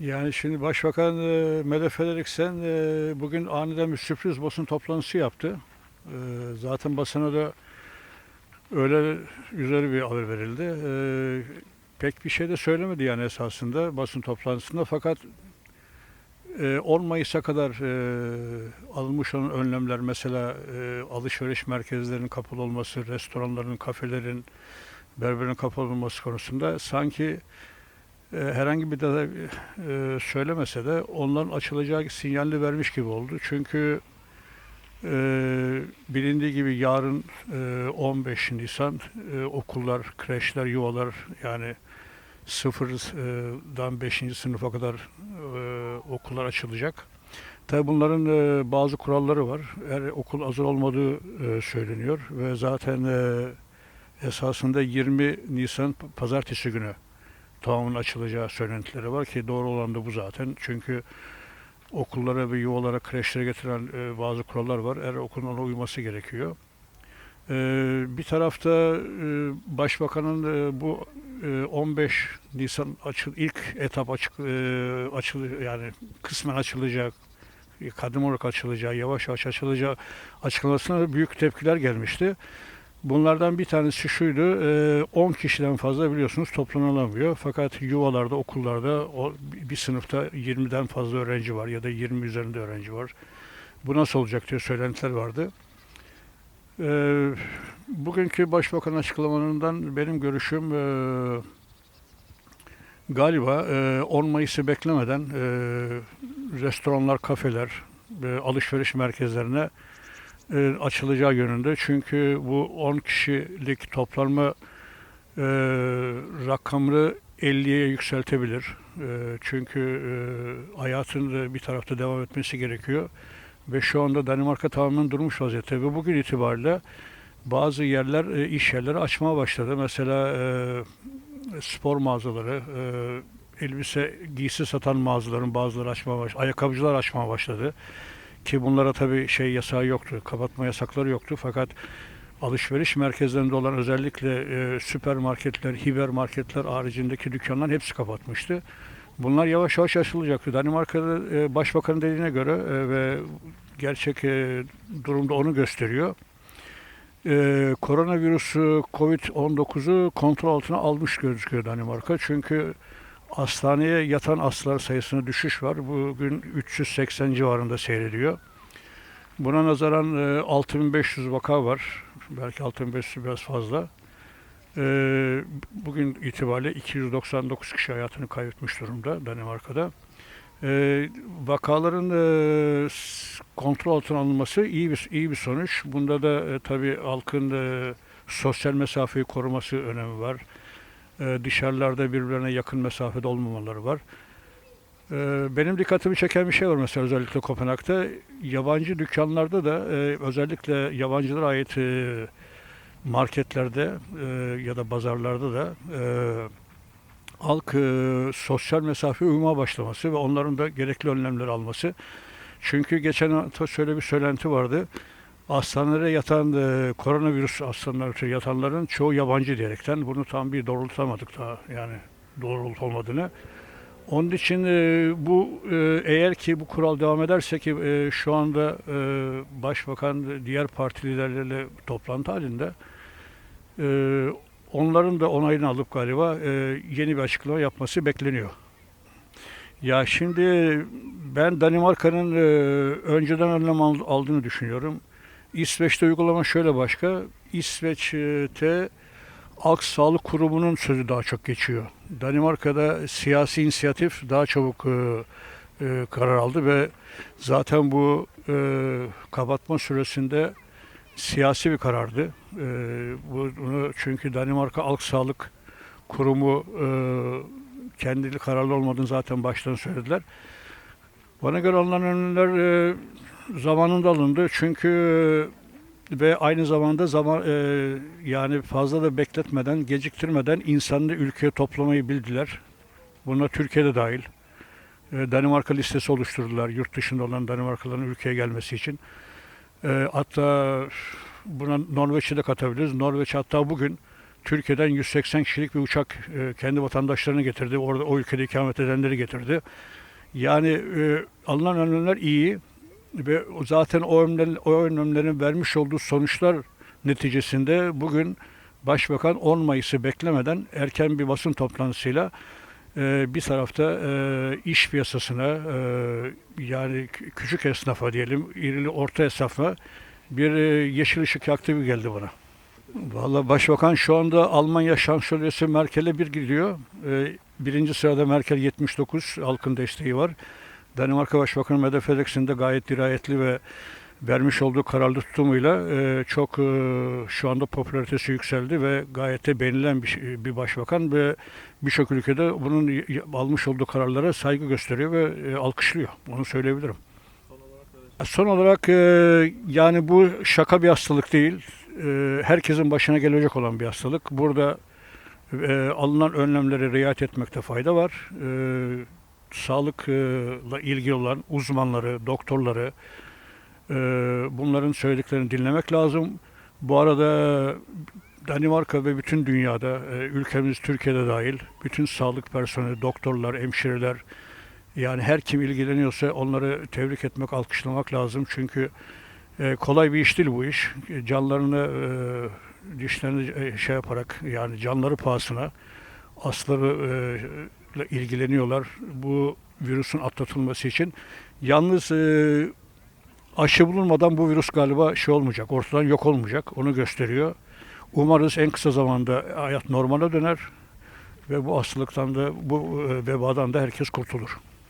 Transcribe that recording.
Yani şimdi Başbakan e, Mete Frederiksen e, bugün aniden bir sürpriz basın toplantısı yaptı. E, zaten basına da öyle güzel bir haber verildi. E, pek bir şey de söylemedi yani esasında basın toplantısında fakat e, 10 Mayıs'a kadar e, alınmış olan önlemler mesela e, alışveriş merkezlerinin kapalı olması, restoranların, kafelerin, berberin kapalı olması konusunda sanki herhangi bir de e, söylemese de onların açılacağı sinyalini vermiş gibi oldu. Çünkü e, bilindiği gibi yarın e, 15 Nisan e, okullar, kreşler, yuvalar yani sıfırdan 5. sınıfa kadar e, okullar açılacak. Tabi bunların e, bazı kuralları var. Her okul hazır olmadığı e, söyleniyor ve zaten e, esasında 20 Nisan pazartesi günü tamamen açılacağı söylentileri var ki doğru olan da bu zaten. Çünkü okullara ve yuvalara, kreşlere getiren e, bazı kurallar var. Her okulun ona uyması gerekiyor. E, bir tarafta e, Başbakanın e, bu e, 15 Nisan açıl ilk etap açık e, açıl yani kısmen açılacak kadın olarak açılacağı, yavaş yavaş açılacağı açıklamasına büyük tepkiler gelmişti. Bunlardan bir tanesi şuydu, e, 10 kişiden fazla biliyorsunuz toplanılamıyor. Fakat yuvalarda, okullarda bir sınıfta 20'den fazla öğrenci var ya da 20 üzerinde öğrenci var. Bu nasıl olacak diye söylentiler vardı. E, bugünkü başbakan açıklamalarından benim görüşüm e, galiba e, 10 Mayıs'ı beklemeden e, restoranlar, kafeler, e, alışveriş merkezlerine e, açılacağı yönünde. Çünkü bu 10 kişilik toplanma e, rakamını 50'ye yükseltebilir. E, çünkü e, hayatın da bir tarafta devam etmesi gerekiyor. Ve şu anda Danimarka tamamen durmuş vaziyette. Ve bugün itibariyle bazı yerler, e, iş yerleri açmaya başladı. Mesela e, spor mağazaları, e, elbise, giysi satan mağazaların bazıları açmaya başladı. Ayakkabıcılar açmaya başladı ki bunlara tabii şey yasağı yoktu, kapatma yasakları yoktu fakat alışveriş merkezlerinde olan özellikle e, süpermarketler, hipermarketler haricindeki dükkanlar hepsi kapatmıştı. Bunlar yavaş yavaş açılacaktı. Danimarka'da e, başbakanın dediğine göre e, ve gerçek e, durumda onu gösteriyor. E, koronavirüsü Covid-19'u kontrol altına almış gözüküyor Danimarka. Çünkü Hastaneye yatan hastalar sayısında düşüş var. Bugün 380 civarında seyrediyor. Buna nazaran e, 6500 vaka var. Belki 6500 biraz fazla. E, Bugün itibariyle 299 kişi hayatını kaybetmiş durumda Danimarka'da. E, Vakaların e, kontrol altına alınması iyi bir iyi bir sonuç. Bunda da e, tabii halkın e, sosyal mesafeyi koruması önemi var e, dışarılarda birbirlerine yakın mesafede olmamaları var. E, benim dikkatimi çeken bir şey var mesela özellikle Kopenhag'da. Yabancı dükkanlarda da e, özellikle yabancılara ait e, marketlerde e, ya da pazarlarda da e, halk sosyal mesafeye uymaya başlaması ve onların da gerekli önlemleri alması. Çünkü geçen hafta şöyle bir söylenti vardı. Hastanelere yatan e, koronavirüs hastaneleri yatanların çoğu yabancı diyerekten bunu tam bir doğrultamadık daha yani doğrult olmadığını. Onun için e, bu e, eğer ki bu kural devam ederse ki e, şu anda e, başbakan diğer parti liderleriyle toplantı halinde e, onların da onayını alıp galiba e, yeni bir açıklama yapması bekleniyor. Ya şimdi ben Danimarka'nın e, önceden önlem al- aldığını düşünüyorum. İsveç'te uygulama şöyle başka. İsveç'te Halk Sağlık Kurumu'nun sözü daha çok geçiyor. Danimarka'da siyasi inisiyatif daha çabuk e, e, karar aldı ve zaten bu e, kapatma süresinde siyasi bir karardı. E, bu- bunu çünkü Danimarka Halk Sağlık Kurumu e, kendili kararlı olmadığını zaten baştan söylediler. Bana göre alınan önlemler e, zamanında alındı. Çünkü ve aynı zamanda zaman e, yani fazla da bekletmeden, geciktirmeden insanları ülkeye toplamayı bildiler. Buna Türkiye'de dahil. E, Danimarka listesi oluşturdular yurt dışında olan Danimarkalıların ülkeye gelmesi için. E, hatta buna Norveç'i de katabiliriz. Norveç hatta bugün Türkiye'den 180 kişilik bir uçak e, kendi vatandaşlarını getirdi. Orada o ülkede ikamet edenleri getirdi. Yani e, alınan önlemler iyi ve zaten o, önlemler, o önlemlerin vermiş olduğu sonuçlar neticesinde bugün Başbakan 10 Mayıs'ı beklemeden erken bir basın toplantısıyla e, bir tarafta e, iş piyasasına e, yani kü- küçük esnafa diyelim, irili orta esnafa bir e, yeşil ışık yaktı gibi geldi bana. Vallahi Başbakan şu anda Almanya Şansölyesi Merkel'e bir gidiyor. E, birinci sırada Merkel 79, halkın desteği var. Danimarka Başbakanı Mette Frederiksen de gayet dirayetli ve vermiş olduğu kararlı tutumuyla e, çok e, şu anda popülaritesi yükseldi ve gayet de beğenilen bir, şey- bir başbakan ve birçok ülkede bunun almış olduğu kararlara saygı gösteriyor ve e, alkışlıyor. Onu söyleyebilirim. Son olarak e, yani bu şaka bir hastalık değil. E, herkesin başına gelecek olan bir hastalık. Burada e, alınan önlemlere riayet etmekte fayda var. E, sağlıkla ilgili olan uzmanları, doktorları, e, bunların söylediklerini dinlemek lazım. Bu arada Danimarka ve bütün dünyada, e, ülkemiz Türkiye'de dahil, bütün sağlık personeli, doktorlar, hemşireler, yani her kim ilgileniyorsa onları tebrik etmek, alkışlamak lazım. Çünkü e, kolay bir iş değil bu iş. Canlarını, dişlerini şey yaparak, yani canları pahasına asları ile ilgileniyorlar. Bu virüsün atlatılması için. Yalnız e, aşı bulunmadan bu virüs galiba şey olmayacak, ortadan yok olmayacak. Onu gösteriyor. Umarız en kısa zamanda hayat normale döner ve bu hastalıktan da bu e, vebadan da herkes kurtulur.